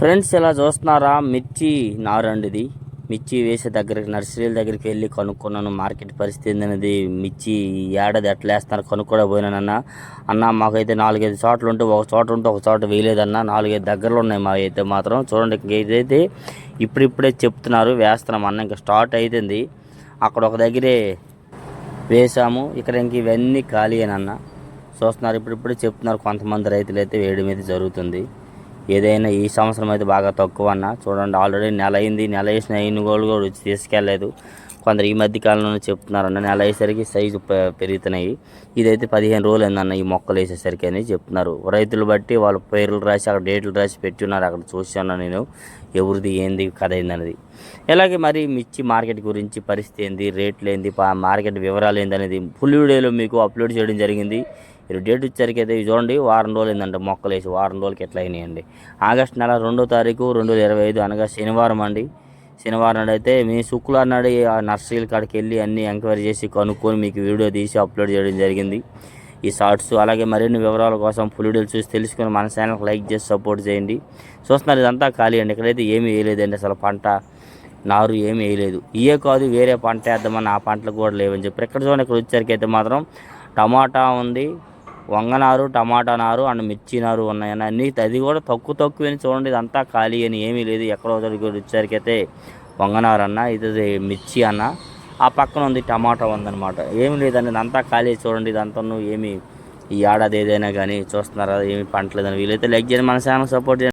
Friends ఇలా చూస్తున్నారా? మిర్చి నారండి ఇది మిర్చి వేసే దగ్గరికి నర్సరీల దగ్గరికి వెళ్ళి కనుక్కున్నాను. మార్కెట్ పరిస్థితి ఏందనేది మిర్చి ఏడాది ఎట్లా వేస్తున్నారు. కనుక్కోడా పోయినానన్న అన్న మాకైతే నాలుగైదు చోట్ల ఉంటే ఒక చోట ఉంటే ఒక చోట వేయలేదన్న. నాలుగైదు దగ్గరలో ఉన్నాయి మా అయితే మాత్రం. చూడండి ఇంక ఇదైతే ఇప్పుడిప్పుడే చెప్తున్నారు. వేస్తున్నాం అన్న ఇంకా స్టార్ట్ అవుతుంది అక్కడ ఒక దగ్గరే వేసాము. ఇక్కడ ఇంక ఇవన్నీ ఖాళీ అన్న. చూస్తున్నారు ఇప్పుడిప్పుడే చెప్తున్నారు. కొంతమంది రైతులు అయితే వేయడం అయితే జరుగుతుంది. ఏదైనా ఈ సంవత్సరం అయితే బాగా తక్కువ అన్న చూడండి ఆల్రెడీ నెల అయింది నెల వేసిన అయిన గోళ్ళు కూడా వచ్చి తీసుకెళ్ళలేదు. కొందరు ఈ మధ్య కాలంలోనే చెప్తున్నారు అన్న నెల అయ్యేసరికి సైజు పె- పెరుగుతున్నాయి. ఇదైతే పదిహేను రోజులు ఏందన్న ఈ మొక్కలు వేసేసరికి అని చెప్తున్నారు. రైతులు బట్టి వాళ్ళ పేర్లు రాసి అక్కడ డేట్లు రాసి పెట్టి ఉన్నారు. అక్కడ చూశాను నేను ఎవరిది ఏంది కథ ఏందనేది ఇలాగే మరి మిర్చి మార్కెట్ గురించి పరిస్థితి ఏంది రేట్లు ఏంది పా- మార్కెట్ వివరాలు ఏంది అనేది ఫుల్ వీడియోలో మీకు అప్లోడ్ చేయడం జరిగింది. మీరు డేట్ వచ్చేసరికి అయితే చూడండి వారం రోజులు ఏంటంటే మొక్కలు వేసి వారం రోజులకి ఎట్లా అయినాయండి. ఆగస్ట్ నెల రెండో తారీఖు రెండు వేల ఇరవై ఐదు అనగా శనివారం అండి. శనివారం నాడు అయితే మీ శుక్రవారం నాడు ఆ నర్సరీల కాడికి వెళ్ళి అన్ని ఎంక్వైరీ చేసి కనుక్కొని మీకు వీడియో తీసి అప్లోడ్ చేయడం జరిగింది. ఈ షార్ట్స్ అలాగే మరిన్ని వివరాల కోసం ఫుల్ వీడియోలు చూసి తెలుసుకొని మన ఛానల్కి లైక్ చేసి సపోర్ట్ చేయండి. చూస్తున్నారు ఇదంతా ఖాళీ అండి ఇక్కడైతే ఏమీ వేయలేదండి అసలు పంట. నారు ఏమీ వేయలేదు. ఇయే కాదు వేరే పంట వేద్దామని ఆ పంటలు కూడా లేవని చెప్పి ఇక్కడ చూడండి ఇక్కడ వచ్చేసరికి అయితే మాత్రం టమాటా ఉంది వంగనారు టమాటా నారు అండ్ మిర్చి నారు ఉన్నాయన్న అన్ని అది కూడా తక్కువ తక్కువ అని చూడండి ఇదంతా ఖాళీ అని ఏమీ లేదు. ఎక్కడో ఒకటి వచ్చేసరికి అయితే వంగనారు అన్న ఇది మిర్చి అన్న. ఆ పక్కన ఉంది టమాటా ఉందన్నమాట. ఏమి లేదండి ఇదంతా ఖాళీ చూడండి ఇదంతా ఏమి ఈ ఏడాది ఏదైనా కానీ చూస్తున్నారా ఏమి పంటలేదని. వీలైతే లైక్ చేయండి మన ఛానల్ సపోర్ట్ చేయండి.